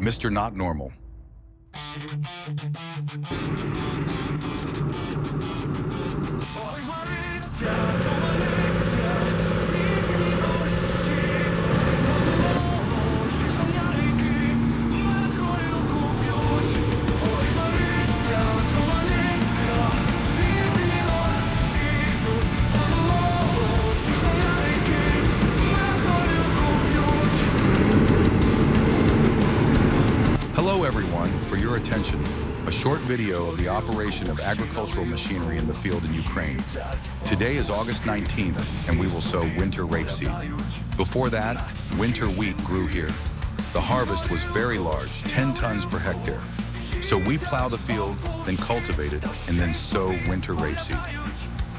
Mr. Not Normal. Attention, a short video of the operation of agricultural machinery in the field in Ukraine. Today is August 19th, and we will sow winter rapeseed. Before that, winter wheat grew here. The harvest was very large, 10 tons per hectare. So we plow the field, then cultivate it, and then sow winter rapeseed.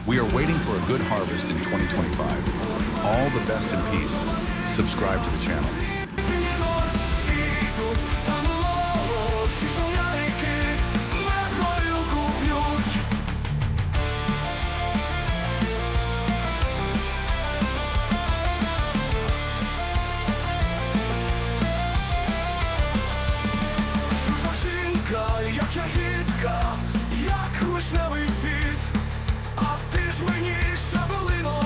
We are waiting for a good harvest in 2025. All the best and peace. Subscribe to the channel. Вишневий цвіт, а ти ж мені шабелино,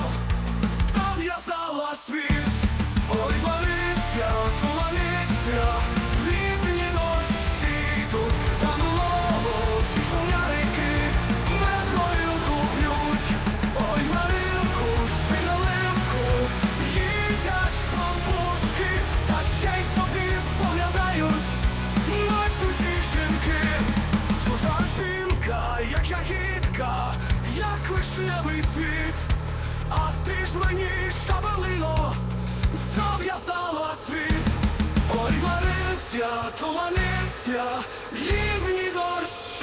вишневий цвіт, а ти ж мені шабелино, зав'язала світ. Ой, Мариця, туманиця, лівні дощі.